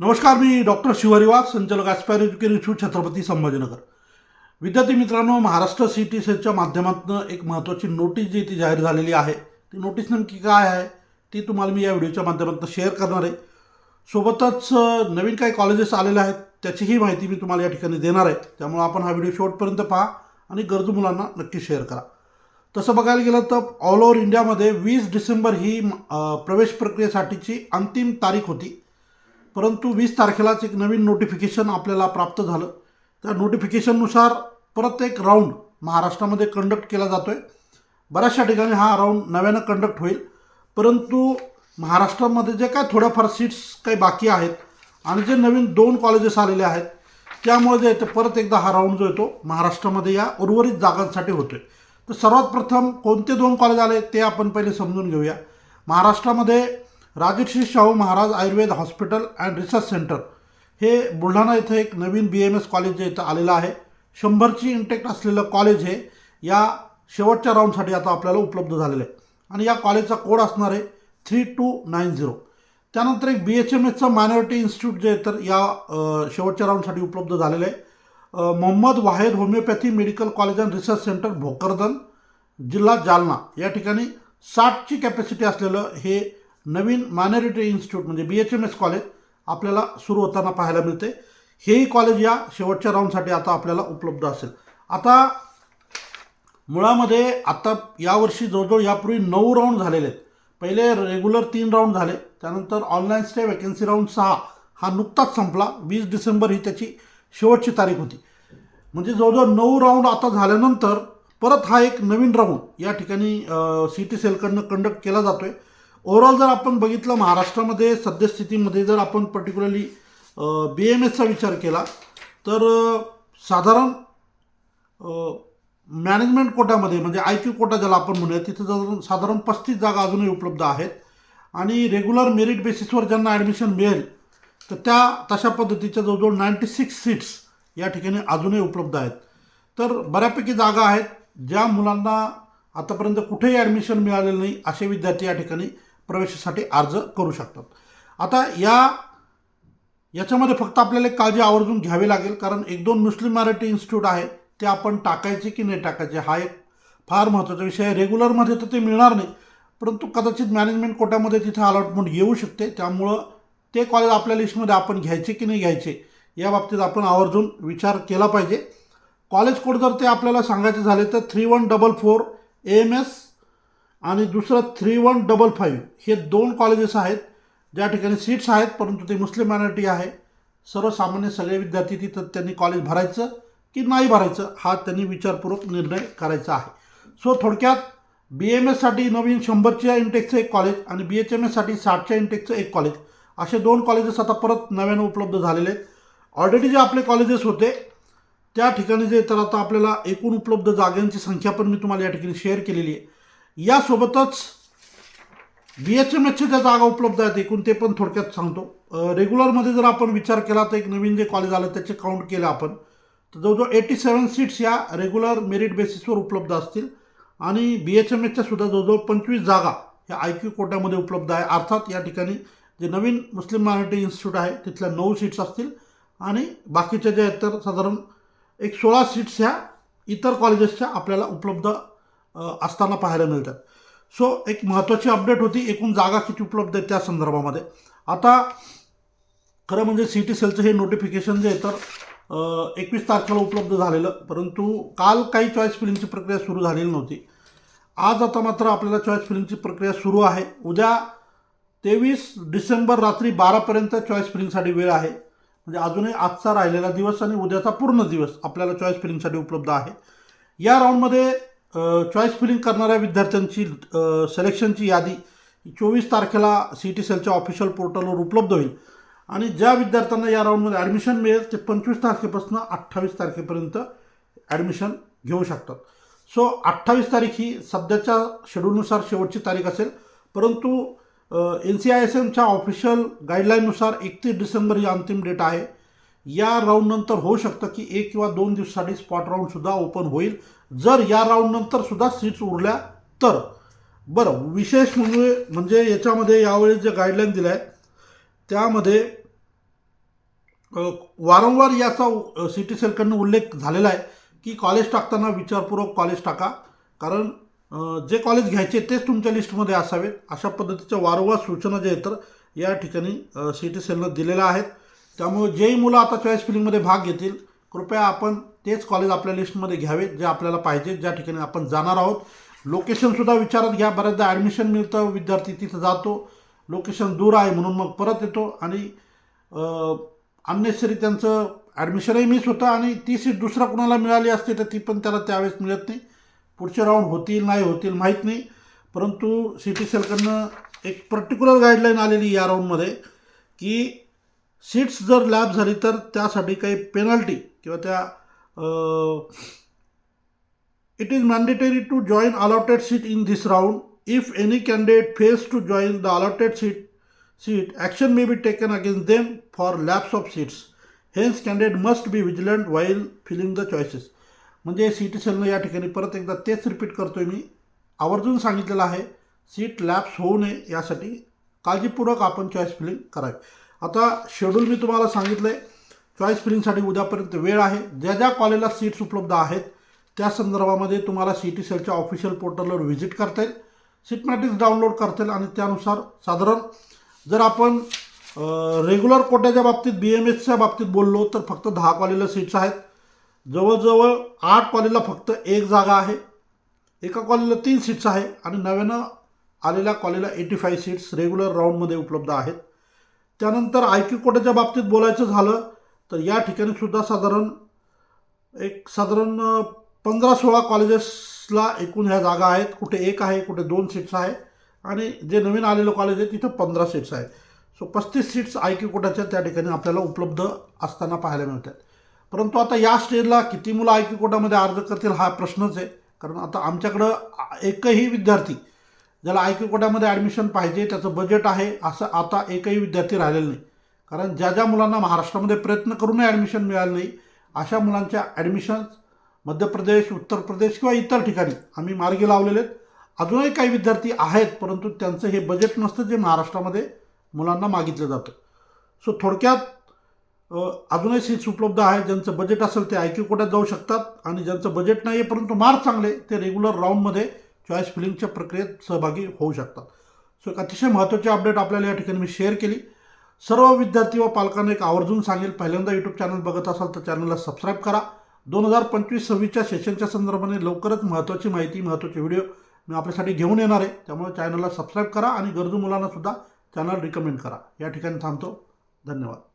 नमस्कार मी डॉक्टर शिवरिवास संचालक Aspire education institute Chhatrapati Sambhajinagar. विद्यार्थी मित्रांनो महाराष्ट्र सी टी सीच्या माध्यमातून एक महत्त्वाची नोटीस जी ती जाहीर झालेली आहे ती नोटीस नेमकी काय आहे ती तुम्हाला मी या व्हिडिओच्या माध्यमातून शेअर करणार आहे. सोबतच नवीन काही कॉलेजेस आलेले आहेत त्याचीही माहिती मी तुम्हाला या ठिकाणी देणार आहे. त्यामुळे आपण हा व्हिडिओ शेवटपर्यंत पहा आणि गरजू मुलांना नक्की शेअर करा. तसं बघायला गेलं तर ऑल ओव्हर इंडियामध्ये वीस डिसेंबर ही प्रवेश प्रक्रियेसाठीची अंतिम तारीख होती. परंतु वीस तारखेलाच एक नवीन नोटिफिकेशन आपल्याला प्राप्त झालं. त्या नोटिफिकेशननुसार परत एक राऊंड महाराष्ट्रामध्ये कंडक्ट केला जातो आहे बऱ्याचशा ठिकाणी हा राऊंड नव्यानं कंडक्ट होईल. परंतु महाराष्ट्रामध्ये जे काय थोड्याफार सीट्स काही बाकी आहेत आणि जे नवीन दोन कॉलेजेस आलेले आहेत त्यामुळे जे येतं ते परत एकदा हा राऊंड जो येतो महाराष्ट्रामध्ये या उर्वरित जागांसाठी होतो आहे तर सर्वात प्रथम कोणते दोन कॉलेज आले ते आपण पहिले समजून घेऊया. महाराष्ट्रामध्ये Rajarshi Shahu Maharaj Ayurveda hospital and research centre हे बुलढाणा इथं एक नवीन बी एम एस कॉलेज जे इथं आलेलं आहे. शंभरची इंटेक्ट असलेलं कॉलेज हे या शेवटच्या राऊंडसाठी आता आपल्याला उपलब्ध झालेलं आहे. आणि या कॉलेजचा कोड असणार आहे थ्री टू नाईन झिरो त्यानंतर एक बी एच एम एसचं मायनॉरिटी इन्स्टिट्यूट जे आहे तर या शेवटच्या राऊंडसाठी उपलब्ध झालेलं आहे. Mohammed Wahed homeopathy medical college and research centre Bhokardan जिल्हा जालना. या ठिकाणी साठची कॅपॅसिटी असलेलं हे नवीन मायनॉरिटी इन्स्टिट्यूट म्हणजे B H M S college आपल्याला सुरू होताना पाहायला मिळते. हेही कॉलेज या शेवटच्या राऊंडसाठी आता आपल्याला उपलब्ध असेल. आता मुळामध्ये आता यावर्षी जवळजवळ यापूर्वी नऊ राऊंड झालेले आहेत. पहिले रेग्युलर तीन राऊंड झाले. त्यानंतर ऑनलाईन स्टे वॅकन्सी राऊंड सहा हा नुकताच संपला. वीस डिसेंबर ही त्याची शेवटची तारीख होती. म्हणजे जवळजवळ नऊ राऊंड आता झाल्यानंतर परत हा एक नवीन राऊंड या ठिकाणी सी टी सेलकडनं कंडक्ट केला जातो आहे ओव्हरऑल जर आपण बघितलं महाराष्ट्रामध्ये सद्यस्थितीमध्ये जर आपण पर्टिक्युलरली बी एम एसचा विचार केला तर साधारण मॅनेजमेंट कोटामध्ये म्हणजे आय क्यू कोटा ज्याला आपण म्हणूया तिथं जर साधारण पस्तीस जागा अजूनही उपलब्ध आहेत. आणि रेग्युलर मेरिट बेसिसवर ज्यांना ॲडमिशन मिळेल तर त्या तशा पद्धतीच्या जवळजवळ नाईंटी सिक्स सीट्स या ठिकाणी अजूनही उपलब्ध आहेत. तर बऱ्यापैकी जागा आहेत ज्या मुलांना आतापर्यंत कुठेही ॲडमिशन मिळालेलं नाही असे विद्यार्थी या ठिकाणी प्रवेशासाठी अर्ज करू शकतात. आता या याच्यामध्ये फक्त आपल्याला एक काळजी आवर्जून घ्यावी लागेल कारण एक दोन मुस्लिम मराठी इन्स्टिट्यूट आहे ते आपण टाकायचे की नाही टाकायचे हा एक फार महत्त्वाचा विषय आहे. रेग्युलरमध्ये तर ते मिळणार नाही परंतु कदाचित मॅनेजमेंट कोट्यामध्ये तिथं अलॉटमेंट येऊ शकते. त्यामुळं ते कॉलेज आपल्या लिस्टमध्ये आपण घ्यायचे की नाही घ्यायचे या बाबतीत आपण आवर्जून विचार केला पाहिजे. कॉलेज कोड जर ते आपल्याला सांगायचे झाले तर three one double four M S आणि दुसरं थ्री वन डबल फाईव्ह हे दोन कॉलेजेस आहेत ज्या ठिकाणी सीट्स आहेत परंतु ते मुस्लिम मायनॉरिटी आहे. सर्वसामान्य सगळे विद्यार्थी तिथं त्यांनी कॉलेज भरायचं की नाही भरायचं हा त्यांनी विचारपूर्वक निर्णय करायचा आहे. सो थोडक्यात बी एम एससाठी नवीन शंभरच्या इंटेक्सचं एक कॉलेज आणि बी एच एम एससाठी साठच्या इंटेक्सचं एक कॉलेज असे दोन कॉलेजेस आता परत नव्यानं उपलब्ध झालेले आहेत. ऑलरेडी जे आपले कॉलेजेस होते त्या ठिकाणी जे तर आता आपल्याला एकूण उपलब्ध जागांची संख्या पण मी तुम्हाला या ठिकाणी शेअर केलेली आहे. यासोबतच बी एच एम एसच्या ज्या जागा उपलब्ध आहेत एकूण ते पण थोडक्यात सांगतो. रेग्युलरमध्ये जर आपण विचार केला तर एक नवीन जे कॉलेज आलं त्याचे काउंट केलं आपण तर जवळजवळ एटी सेवन सीट्स या रेग्युलर मेरिट बेसिसवर उपलब्ध असतील. आणि बी एच एम एसच्या सुद्धा जवळजवळ पंचवीस जागा ह्या आय क्यू कोट्यामध्ये उपलब्ध आहे. अर्थात या ठिकाणी जे नवीन मुस्लिम मायनॉरिटी इन्स्टिट्यूट आहे तिथल्या नऊ सीट्स असतील. आणि बाकीच्या ज्या आहेत तर साधारण एक सोळा सीट्स ह्या इतर कॉलेजेसच्या आपल्याला उपलब्ध असताना पाहायला मिळतात सो एक महत्त्वाची अपडेट होती एकूण जागा किती उपलब्ध आहेत त्या संदर्भामध्ये. आता खरं म्हणजे सी टी सेलचं हे नोटिफिकेशन जे आहे तर एकवीस तारखेला उपलब्ध झालेलं. परंतु काल काही चॉईस फिलिंगची प्रक्रिया सुरू झालेली नव्हती. आज आता मात्र आपल्याला चॉईस फिलिंगची प्रक्रिया सुरू आहे. उद्या तेवीस डिसेंबर रात्री बारापर्यंत चॉईस फिलिंगसाठी वेळ आहे. म्हणजे अजूनही आजचा राहिलेला दिवस आणि उद्याचा पूर्ण दिवस आपल्याला चॉईस फिलिंगसाठी उपलब्ध आहे. या राऊंडमध्ये चॉईस फिलिंग करणाऱ्या विद्यार्थ्यांची सिलेक्शनची यादी चोवीस तारखेला सी टी सेलच्या ऑफिशियल पोर्टलवर उपलब्ध होईल. आणि ज्या विद्यार्थ्यांना या राऊंडमध्ये ॲडमिशन मिळेल ते पंचवीस तारखेपासून अठ्ठावीस तारखेपर्यंत ॲडमिशन घेऊ शकतात. सो अठ्ठावीस तारीख ही सध्याच्या शेड्यूलनुसार शेवटची तारीख असेल. परंतु एन सी आय एस एमच्या ऑफिशियल गाईडलाईननुसार एकतीस डिसेंबर ही अंतिम डेट आहे. या राऊंडनंतर होऊ शकतं की एक किंवा दोन दिवसासाठी स्पॉट राऊंडसुद्धा ओपन होईल. जर या राऊंडनंतर सुद्धा सीट्स उरल्या तर. बरं विशेष म्हणजे म्हणजे याच्यामध्ये यावेळेस जे गाईडलाईन दिल्या आहे त्यामध्ये वारंवार याचा सी टी सेलकडनं उल्लेख झालेला आहे की कॉलेज टाकताना विचारपूर्वक कॉलेज टाका. कारण जे कॉलेज घ्यायचे तेच तुमच्या लिस्टमध्ये असावेत. अशा पद्धतीच्या वारंवार सूचना जे आहेत तर या ठिकाणी सिटी सेलनं दिलेल्या आहेत. त्यामुळे जेही मुलं आता चॉईस फिलिंगमध्ये भाग घेतील कृपया आपण तेच कॉलेज आपल्या लिस्टमध्ये घ्यावेत जे आपल्याला पाहिजे ज्या ठिकाणी आपण जाणार आहोत. लोकेशनसुद्धा विचारात घ्या बऱ्याचदा ॲडमिशन मिळतं विद्यार्थी तिथं जातो. लोकेशन दूर आहे म्हणून मग परत येतो आणि अननेसरी त्यांचं ॲडमिशनही मिस होतं आणि ती सीट दुसरा कुणाला मिळाली असते तर ती पण त्याला त्यावेळेस मिळत नाही. पुढचे राऊंड होतील नाही होतील माहीत नाही. परंतु सी टी सेलकडनं एक पर्टिक्युलर गाईडलाईन आलेली या राऊंडमध्ये की सीट्स जर लॅब झाली तर त्यासाठी काही पेनल्टी किंवा त्या it is mandatory to join allotted seat in this round if any candidate fails to join the allotted seat seat action may be taken against them for lapse of seats hence candidate must be vigilant while filling the choices म्हणजे C T सेलनं या ठिकाणी परत एकदा तेच repeat करतो आहे मी. आवर्जून सांगितलेलं आहे सीट लॅप्स होऊ नये यासाठी काळजीपूर्वक आपण चॉईस फिलिंग करावी. आता शेड्यूल मी तुम्हाला सांगितलं आहे चॉईस फिलिंगसाठी उद्यापर्यंत वेळ आहे. ज्या ज्या कॉलेजला सीट्स उपलब्ध आहेत त्या संदर्भामध्ये तुम्हाला सी टी सेलच्या ऑफिशियल पोर्टलवर व्हिजिट करता येईल. सीट मॅट्रिक्स डाउनलोड करता येईल आणि त्यानुसार साधारण जर आपण रेग्युलर कोट्याच्या बाबतीत बी एम एसच्या बाबतीत बोललो तर फक्त दहा कॉलेजला सीट्स आहेत. जवळजवळ आठ कॉलेजला फक्त एक जागा आहे. एका कॉलेजला तीन सीट्स आहे आणि नव्यानं आलेल्या कॉलेजला एटी फाईव्ह सीट्स रेग्युलर राऊंडमध्ये उपलब्ध आहेत. त्यानंतर आय क्यू कोट्याच्या बाबतीत बोलायचं झालं तर या ठिकाणी सुद्धा साधारण एक साधारण पंधरा सोळा कॉलेजेसला एकूण ह्या जागा आहेत. कुठे एक आहे कुठे दोन सीट्स आहे. आणि जे नवीन आलेलं कॉलेज आहे तिथं पंधरा सीट्स आहेत. सो पस्तीस सीट्स आय क्यू कोट्याच्या त्या ठिकाणी आपल्याला उपलब्ध असताना पाहायला मिळतात. परंतु आता या स्टेजला किती मुलं आय क्यू कोटामध्ये अर्ज करतील हा प्रश्नच आहे. कारण आता आमच्याकडं एकही विद्यार्थी ज्याला आय क्यू कोट्यामध्ये ॲडमिशन पाहिजे त्याचं बजेट आहे असं आता एकही विद्यार्थी राहिलेलं नाही. कारण ज्या ज्या मुलांना महाराष्ट्रामध्ये प्रयत्न करूनही ॲडमिशन मिळालं नाही अशा मुलांच्या ॲडमिशन्स मध्य प्रदेश उत्तर प्रदेश किंवा इतर ठिकाणी आम्ही मार्गी लावलेले आहेत. अजूनही काही विद्यार्थी आहेत परंतु त्यांचं हे बजेट नसतं जे महाराष्ट्रामध्ये मुलांना मागितलं जातं. सो थोडक्यात अजूनही सीट्स उपलब्ध आहेत. ज्यांचं बजेट असेल ते आय क्यू कोट्यात जाऊ शकतात. आणि ज्यांचं बजेट नाही आहे परंतु मार्क चांगले ते रेग्युलर राऊंडमध्ये चॉईस फिलिंगच्या प्रक्रियेत सहभागी होऊ शकतात. सो एक अतिशय महत्त्वाची अपडेट आपल्याला या ठिकाणी मी शेअर केली. सर्व विद्यार्थी व पालकांना एक आवर्जून सांगेल पहिल्यांदा यूट्यूब चॅनल बघत असाल तर चॅनलला सबस्क्राईब करा. दोन हजार पंचवीस सव्वीसच्या सेशनच्या संदर्भाने लवकरच महत्त्वाची माहिती महत्त्वाचे व्हिडिओ मी आपल्यासाठी घेऊन येणार आहे. त्यामुळे चॅनलला सबस्क्राईब करा आणि गरजू मुलांनासुद्धा चॅनल रिकमेंड करा. या ठिकाणी थांबतो. धन्यवाद.